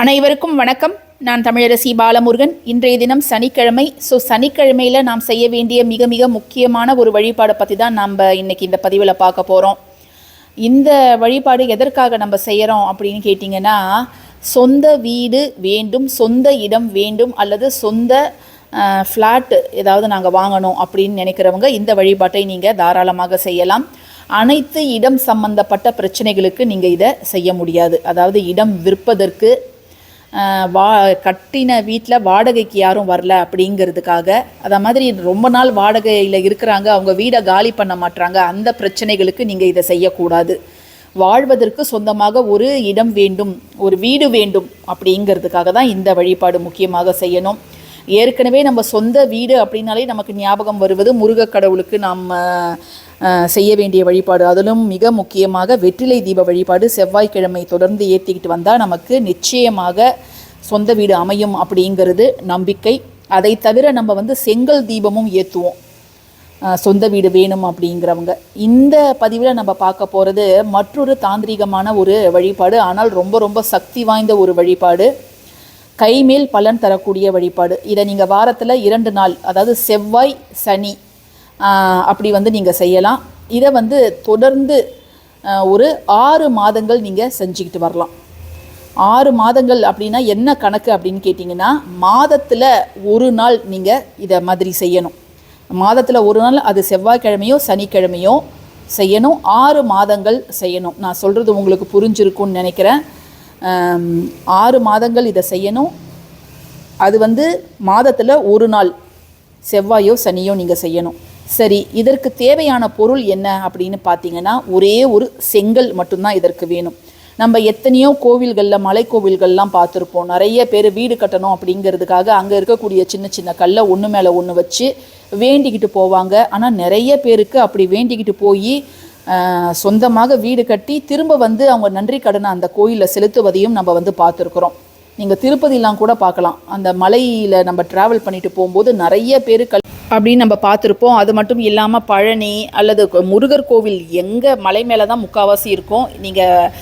அனைவருக்கும் வணக்கம். நான் தமிழரசி பாலமுருகன். இன்றைய தினம் சனிக்கிழமை. ஸோ சனிக்கிழமையில் நாம் செய்ய வேண்டிய மிக மிக முக்கியமான ஒரு வழிபாடை பற்றி தான் நம்ம இன்றைக்கி இந்த பதிவில் பார்க்க போகிறோம் இந்த வழிபாடு எதற்காக நம்ம செய்கிறோம் அப்படின்னு கேட்டிங்கன்னா சொந்த வீடு வேண்டும் சொந்த இடம் வேண்டும் அல்லது சொந்த ஃப்ளாட் ஏதாவது நாங்கள் வாங்கணும் அப்படின்னு நினைக்கிறவங்க இந்த வழிபாட்டை நீங்கள் தாராளமாக செய்யலாம். அனைத்து இடம் சம்பந்தப்பட்ட பிரச்சனைகளுக்கு நீங்கள் இதை செய்ய முடியாது. அதாவது இடம் விற்பதற்கு வா கட்டின வீட்டில் வாடகைக்கு யாரும் வரல அப்படிங்கிறதுக்காக. அத மாதிரி ரொம்ப நாள் வாடகையில் இருக்கிறாங்க அவங்க வீடை காலி பண்ண மாட்டுறாங்க அந்த பிரச்சனைகளுக்கு நீங்கள் இதை செய்யக்கூடாது. வாழ்வதற்கு சொந்தமாக ஒரு இடம் வேண்டும் ஒரு வீடு வேண்டும் அப்படிங்கிறதுக்காக தான் இந்த வழிபாடு முக்கியமாக செய்யணும். ஏற்கனவே நம்ம சொந்த வீடு அப்படின்னாலே நமக்கு ஞாபகம் வருவது முருகக் கடவுளுக்கு நாம் செய்ய வேண்டிய வழிபாடு. அதிலும் மிக முக்கியமாக வெற்றிலை தீப வழிபாடு செவ்வாய்க்கிழமை தொடர்ந்து ஏற்றிக்கிட்டு வந்தால் நமக்கு நிச்சயமாக சொந்த வீடு அமையும் அப்படிங்கிறது நம்பிக்கை. அதை தவிர நம்ம வந்து செங்கல் தீபமும் ஏற்றுவோம் சொந்த வீடு வேணும் அப்படிங்கிறவங்க. இந்த பதிவில் நம்ம பார்க்க போகிறது மற்றொரு தாந்திரீகமான ஒரு வழிபாடு. ஆனால் ரொம்ப ரொம்ப சக்தி வாய்ந்த ஒரு வழிபாடு. கைமேல் பலன் தரக்கூடிய வழிபாடு. இதை நீங்கள் வாரத்தில் இரண்டு நாள் அதாவது செவ்வாய் சனி அப்படி வந்து நீங்கள் செய்யலாம். இதை வந்து தொடர்ந்து ஒரு ஆறு மாதங்கள் நீங்கள் செஞ்சுக்கிட்டு வரலாம். ஆறு மாதங்கள் அப்படின்னா என்ன கணக்கு அப்படின்னு கேட்டிங்கன்னா மாதத்தில் ஒரு நாள் நீங்கள் இதை மாதிரி செய்யணும். மாதத்தில் ஒரு நாள் அது செவ்வாய்க்கிழமையோ சனிக்கிழமையோ செய்யணும். ஆறு மாதங்கள் செய்யணும். நான் சொல்கிறது உங்களுக்கு புரிஞ்சிருக்கும்னு நினைக்கிறேன். ஆறு மாதங்கள் இதை செய்யணும். அது வந்து மாதத்தில் ஒரு நாள் செவ்வாயோ சனியோ நீங்கள் செய்யணும். சரி இதற்கு தேவையான பொருள் என்ன அப்படின்னு பார்த்தீங்கன்னா ஒரே ஒரு செங்கல் மட்டும்தான் இதற்கு வேணும். நம்ம எத்தனையோ கோவில்களில் மலை கோவில்கள்லாம் பார்த்துருப்போம் நிறைய பேர் வீடு கட்டணும் அப்படிங்கிறதுக்காக அங்கே இருக்கக்கூடிய சின்ன சின்ன கல்லை ஒன்று மேலே ஒன்று வச்சு வேண்டிக்கிட்டு போவாங்க. ஆனால் நிறைய பேருக்கு அப்படி வேண்டிக்கிட்டு போய் சொந்தமாக வீடு கட்டி திரும்ப வந்து அவங்க நன்றி கடனை அந்த கோயிலில் செலுத்துவதையும் நம்ம வந்து பார்த்துருக்குறோம். நீங்கள் திருப்பதிலாம் கூட பார்க்கலாம். அந்த மலையில் நம்ம ட்ராவல் பண்ணிட்டு போகும்போது நிறைய பேர் கல் அப்படின்னு நம்ம பார்த்துருப்போம். அது மட்டும் இல்லாமல் பழனி அல்லது முருகர் கோவில் எங்கே மலை மேலே தான் முக்கால்வாசி இருக்கும் நீங்கள்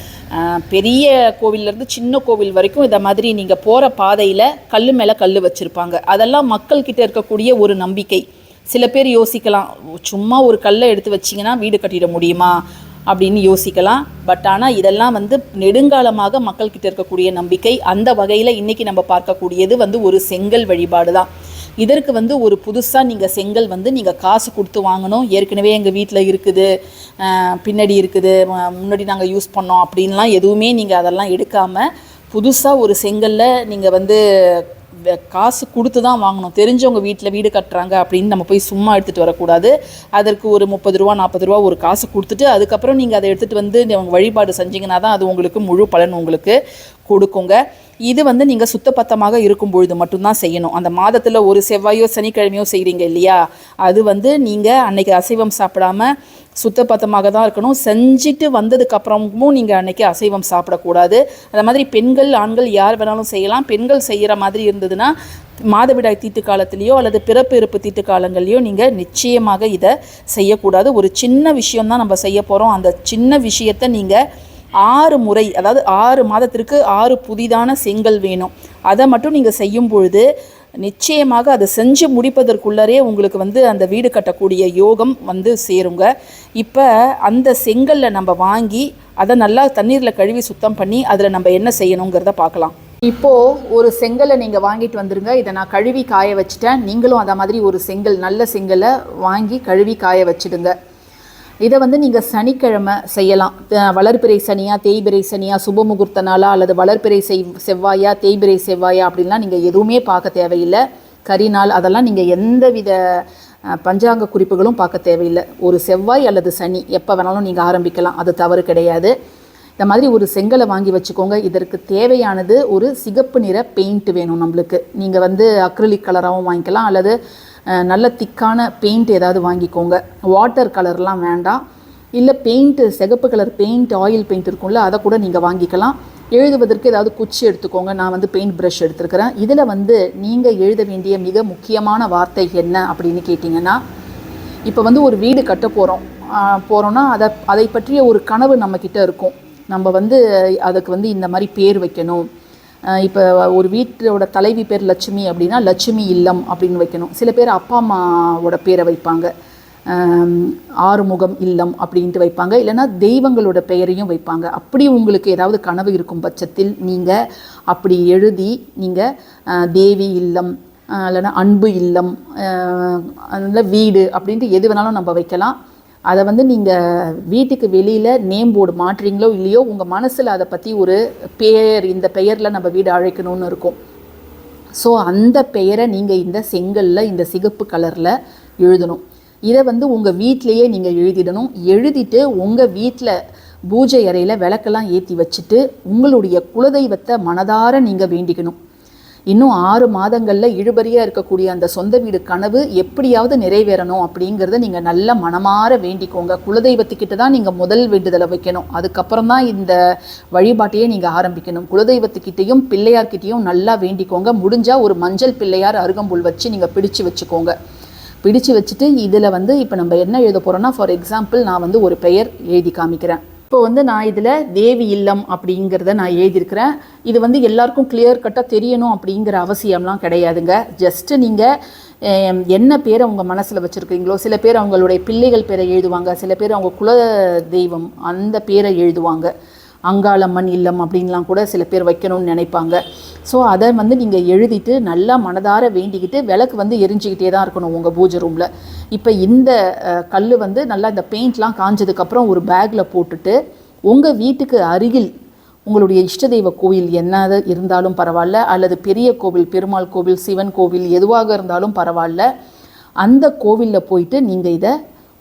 பெரிய கோவில்லேருந்து சின்ன கோவில் வரைக்கும் இதை மாதிரி நீங்கள் போகிற பாதையில் கல் மேலே கல் வச்சுருப்பாங்க. அதெல்லாம் மக்கள்கிட்ட இருக்கக்கூடிய ஒரு நம்பிக்கை. சில பேர் யோசிக்கலாம் சும்மா ஒரு கல்லை எடுத்து வச்சிங்கன்னா வீடு கட்டிட முடியுமா? அப்படின்னு யோசிக்கலாம். பட் ஆனால் இதெல்லாம் வந்து நெடுங்காலமாக மக்கள்கிட்ட இருக்கக்கூடிய நம்பிக்கை. அந்த வகையில் இன்றைக்கி நம்ம பார்க்கக்கூடியது வந்து ஒரு செங்கல் வழிபாடு தான். இதற்கு வந்து ஒரு புதுசாக நீங்கள் செங்கல் வந்து நீங்கள் காசு கொடுத்து வாங்கணும். ஏற்கனவே எங்கள் வீட்டில் இருக்குது. பின்னாடி இருக்குது. முன்னாடி நாங்கள் யூஸ் பண்ணோம் அப்படின்லாம் எதுவுமே நீங்கள் அதெல்லாம் எடுக்காமல் புதுசாக ஒரு செங்கல்ல நீங்கள் வந்து காசு கொடுத்து தான் வாங்கணும். தெரிஞ்சவங்க வீட்டில் வீடு கட்டுறாங்க அப்படின்னு நம்ம போய் சும்மா எடுத்துகிட்டு வரக்கூடாது. அதற்கு ஒரு முப்பது ரூபா நாற்பது ரூபா ஒரு காசு கொடுத்துட்டு அதுக்கப்புறம் நீங்கள் அதை எடுத்துகிட்டு வந்து நீங்க வழிபாடு செஞ்சீங்கன்னா தான் அது உங்களுக்கு முழு பலன் உங்களுக்கு கொடுக்குங்க. இது வந்து நீங்கள் சுத்தபத்தமாக இருக்கும் பொழுது மட்டும்தான் செய்யணும். அந்த மாதத்தில் ஒரு செவ்வாயோ சனிக்கிழமையோ செய்கிறீங்க இல்லையா? அது வந்து நீங்கள் அன்னைக்கு அசைவம் சாப்பிடாம சுத்தபத்தமாக தான் இருக்கணும். செஞ்சுட்டு வந்ததுக்கு அப்புறமும் நீங்கள் அன்னைக்கு அசைவம் சாப்பிடக்கூடாது. அந்த மாதிரி பெண்கள் ஆண்கள் யார் வேணாலும் செய்யலாம். பெண்கள் செய்கிற மாதிரி இருந்ததுன்னா மாதவிடாய் தீட்டு காலத்திலேயோ அல்லது பிறப்பு இருப்பு தீட்டு காலங்கள்லையோ நீங்கள் நிச்சயமாக இதை செய்யக்கூடாது. ஒரு சின்ன விஷயம் தான் நம்ம செய்ய போகிறோம் அந்த சின்ன விஷயத்தை நீங்கள் ஆறு முறை அதாவது ஆறு மாதத்திற்கு ஆறு புதிதான செங்கல் வேணும். அதை மட்டும் நீங்கள் செய்யும் பொழுது நிச்சயமாக அதை செஞ்சு முடிப்பதற்குள்ளரே உங்களுக்கு வந்து அந்த வீடு கட்டக்கூடிய யோகம் வந்து சேருங்க. இப்போ அந்த செங்கல்ல நம்ம வாங்கி அதை நல்லா தண்ணீரில் கழுவி சுத்தம் பண்ணி அதில் நம்ம என்ன செய்யணுங்கிறத பார்க்கலாம் இப்போது ஒரு செங்கலை நீங்கள் வாங்கிட்டு வந்துருங்க. இதை நான் கழுவி காய வச்சுட்டேன். நீங்களும் அந்த மாதிரி ஒரு செங்கல் நல்ல செங்கலை வாங்கி கழுவி காய வச்சிடுங்க. இதை வந்து நீங்கள் சனிக்கிழமை செய்யலாம். வளர்பிறை சனியா தேய்பிறை சனியா சுப முகூர்த்த நாளா அல்லது வளர்பிறை செய் செவ்வாயா தேய்பிறை செவ்வாயா அப்படின்லாம் நீங்கள் எதுவுமே பார்க்க தேவையில்லை. கரி நாள் அதெல்லாம் நீங்கள் எந்தவித வித பஞ்சாங்க குறிப்புகளும் பார்க்க தேவையில்லை. ஒரு செவ்வாய் அல்லது சனி எப்போ வேணாலும் நீங்கள் ஆரம்பிக்கலாம். அது தவறு கிடையாது. இந்த மாதிரி ஒரு செங்கலை வாங்கி வச்சுக்கோங்க. இதற்கு தேவையானது ஒரு சிகப்பு நிற பெயிண்ட் வேணும் நம்மளுக்கு. நீங்கள் வந்து அக்ரிலிக் கலராகவும் வாங்கிக்கலாம். அல்லது நல்ல திக்கான பெயிண்ட் ஏதாவது வாங்கிக்கோங்க. வாட்டர் கலர்லாம் வேண்டாம். இல்லை பெயிண்ட்டு சிகப்பு கலர் பெயிண்ட் ஆயில் பெயிண்ட் இருக்கும்ல அதை கூட நீங்கள் வாங்கிக்கலாம். எழுதுவதற்கு ஏதாவது குச்சி எடுத்துக்கோங்க. நான் வந்து பெயிண்ட் ப்ரஷ் எடுத்துருக்கிறேன் இதில் வந்து நீங்கள் எழுத வேண்டிய மிக முக்கியமான வார்த்தை என்ன அப்படின்னு கேட்டிங்கன்னா இப்போ வந்து ஒரு வீடு கட்ட போகிறோம் போகிறோன்னா அதை அதை பற்றிய ஒரு கனவு நம்மக்கிட்ட இருக்கும். நம்ம வந்து அதுக்கு வந்து இந்த மாதிரி பேர் வைக்கணும். இப்போ ஒரு வீட்டோட தலைவி பேர் லட்சுமி அப்படின்னா லட்சுமி இல்லம் அப்படின்னு வைக்கணும். சில பேர் அப்பா அம்மாவோட பேரை வைப்பாங்க. ஆறுமுகம் இல்லம் அப்படின்ட்டு வைப்பாங்க. இல்லைன்னா தெய்வங்களோட பெயரையும் வைப்பாங்க. அப்படி உங்களுக்கு ஏதாவது கனவு இருக்கும் பட்சத்தில் நீங்கள் அப்படி எழுதி நீங்கள் தேவி இல்லம் இல்லைன்னா அன்பு இல்லம் வீடு அப்படின்ட்டு எது வேணாலும் நம்ம வைக்கலாம். அதை வந்து நீங்கள் வீட்டுக்கு வெளியில் நேம் போர்டு மாட்டுறீங்களோ இல்லையோ உங்கள் மனசில் அதை பற்றி ஒரு பெயர் இந்த பெயரில் நம்ம வீடு அழைக்கணும்னு இருக்கும். ஸோ அந்த பெயரை நீங்கள் இந்த செங்கலில் இந்த சிகப்பு கலரில் எழுதணும். இதை வந்து உங்கள் வீட்டிலையே நீங்கள் எழுதிடணும். எழுதிட்டு உங்கள் வீட்டில் பூஜை அறையில் விளக்கெல்லாம் ஏற்றி வச்சுட்டு உங்களுடைய குலதெய்வத்தை மனதார நீங்கள் வேண்டிக்கணும். இன்னும் ஆறு மாதங்களில் இழுபறியாக இருக்கக்கூடிய அந்த சொந்த வீடு கனவு எப்படியாவது நிறைவேறணும் அப்படிங்கிறத நீங்கள் நல்ல மனமாற வேண்டிக்கோங்க. குலதெய்வத்துக்கிட்ட தான் நீங்கள் முதல் வேண்டுதலை வைக்கணும். அதுக்கப்புறம் தான் இந்த வழிபாட்டையே நீங்கள் ஆரம்பிக்கணும். குலதெய்வத்துக்கிட்டேயும் பிள்ளையார்கிட்டையும் நல்லா வேண்டிக்கோங்க. முடிஞ்சால் ஒரு மஞ்சள் பிள்ளையார் அருகம்புல் வச்சு நீங்கள் பிடிச்சு வச்சுக்கோங்க. பிடிச்சு வச்சுட்டு இதில் வந்து இப்போ நம்ம என்ன எழுத போகிறோன்னா ஃபார் எக்ஸாம்பிள் நான் வந்து ஒரு பெயர் எழுதி காமிக்கிறேன். இப்போ வந்து நான் இதில் தேவி இல்லம் அப்படிங்கிறத நான் எழுதியிருக்கிறேன். இது வந்து எல்லாருக்கும் கிளியர் கட்டாக தெரியணும் அப்படிங்கிற அவசியம்லாம் கிடையாதுங்க. ஜஸ்ட்டு நீங்கள் என்ன பேரை உங்கள் மனசில் வச்சுருக்கீங்களோ சில பேர் அவங்களுடைய பிள்ளைகள் பேரை எழுதுவாங்க சில பேர் அவங்க குல தெய்வம் அந்த பேரை எழுதுவாங்க. அங்காளம்மன் இல்லம் அப்படின்லாம் கூட சில பேர் வைக்கணும்னு நினைப்பாங்க. ஸோ அதை வந்து நீங்கள் எழுதிட்டு நல்லா மனதார வேண்டிக்கிட்டு விளக்கு வந்து எரிஞ்சிக்கிட்டே தான் இருக்கணும் உங்கள் பூஜை ரூமில் இப்போ இந்த கல் வந்து நல்லா இந்த பெயிண்ட்லாம் காஞ்சதுக்கப்புறம் ஒரு பேக்கில் போட்டுட்டு உங்கள் வீட்டுக்கு அருகில் உங்களுடைய இஷ்ட தெய்வ கோவில் என்னது இருந்தாலும் பரவாயில்ல அல்லது பெரிய கோவில் பெருமாள் கோவில் சிவன் கோவில் எதுவாக இருந்தாலும் பரவாயில்ல அந்த கோவிலில் போயிட்டு நீங்கள் இதை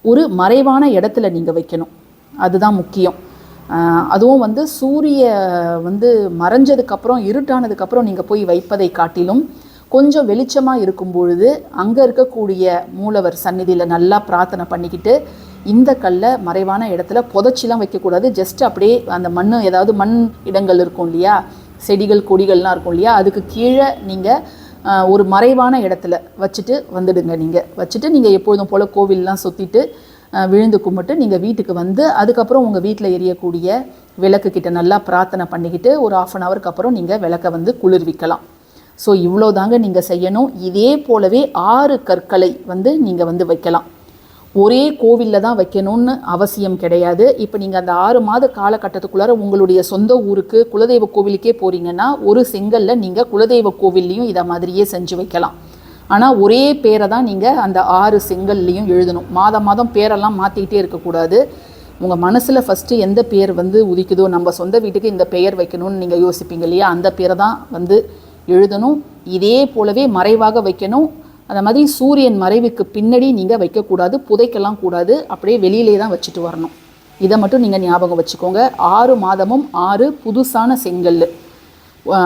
ஒரு மறைவான இடத்துல நீங்கள் வைக்கணும். அதுதான் முக்கியம். அதுவும் வந்து சூரிய வந்து மறைஞ்சதுக்கப்புறம் இருட்டானதுக்கப்புறம் நீங்கள் போய் வைப்பதை காட்டிலும் கொஞ்சம் வெளிச்சமாக இருக்கும் பொழுது அங்கே இருக்கக்கூடிய மூலவர் சந்நிதியில் நல்லா பிரார்த்தனை பண்ணிக்கிட்டு இந்த கல்லை மறைவான இடத்துல புதைச்சிலாம் வைக்கக்கூடாது. ஜஸ்ட் அப்படியே அந்த மண் ஏதாவது மண் இடங்கள் இருக்கும் இல்லையா? செடிகள் கொடிகள்லாம் இருக்கும் இல்லையா? அதுக்கு கீழே நீங்கள் ஒரு மறைவான இடத்துல வச்சுட்டு வந்துடுங்க நீங்கள் வச்சுட்டு நீங்கள் எப்பொழுதும் போல் கோவில்லாம் சுற்றிட்டு விழுந்து கும்பிட்டு நீங்கள் வீட்டுக்கு வந்து அதுக்கப்புறம் உங்கள் வீட்டில் எரியக்கூடிய விளக்கு கிட்ட நல்லா பிரார்த்தனை பண்ணிக்கிட்டு ஒரு ஆஃப் அன் ஹவருக்கு அப்புறம் நீங்கள் விளக்கை வந்து குளிர்விக்கலாம். ஸோ இவ்வளோ தாங்க நீங்கள் செய்யணும். இதே போலவே ஆறு கற்களை வந்து நீங்கள் வந்து வைக்கலாம். ஒரே கோவிலில் தான் வைக்கணும்னு அவசியம் கிடையாது. இப்போ நீங்கள் அந்த ஆறு மாத காலகட்டத்துக்குள்ளார உங்களுடைய சொந்த ஊருக்கு குலதெய்வ கோவிலுக்கே போகிறீங்கன்னா ஒரு செங்கல்ல நீங்கள் குலதெய்வ கோவில்லையும் இதை மாதிரியே செஞ்சு வைக்கலாம். ஆனால் ஒரே பேரை தான் நீங்கள் அந்த ஆறு செங்கல்லையும் எழுதணும். மாதம் மாதம் பேரெல்லாம் மாற்றிக்கிட்டே இருக்கக்கூடாது. உங்கள் மனசில் ஃபஸ்ட்டு எந்த பேர் வந்து உதிக்குதோ நம்ம சொந்த வீட்டுக்கு இந்த பெயர் வைக்கணும்னு நீங்கள் யோசிப்பீங்க இல்லையா? அந்த பேரை தான் வந்து எழுதணும். இதே போலவே மறைவாக வைக்கணும். அந்த மாதிரி சூரியன் மறைவுக்கு பின்னாடி நீங்கள் வைக்கக்கூடாது புதைக்கலாம் கூடாது. அப்படியே வெளியிலே தான் வச்சுட்டு வரணும். இதை மட்டும் நீங்கள் ஞாபகம் வச்சுக்கோங்க. ஆறு மாதமும் ஆறு புதுசான செங்கல்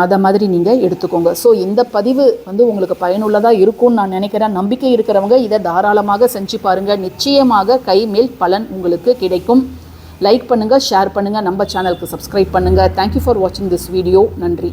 அதை மாதிரி நீங்கள் எடுத்துக்கோங்க. ஸோ இந்த பதிவு வந்து உங்களுக்கு பயனுள்ளதாக இருக்கும்னு நான் நினைக்கிறேன். நம்பிக்கை இருக்கிறவங்க இதை தாராளமாக செஞ்சு பாருங்கள் நிச்சயமாக கைமேல் பலன் உங்களுக்கு கிடைக்கும். லைக் பண்ணுங்கள் ஷேர் பண்ணுங்கள் நம்ம சேனலுக்கு சப்ஸ்கிரைப் பண்ணுங்கள் தேங்க்யூ ஃபார் வாட்சிங் திஸ் வீடியோ நன்றி.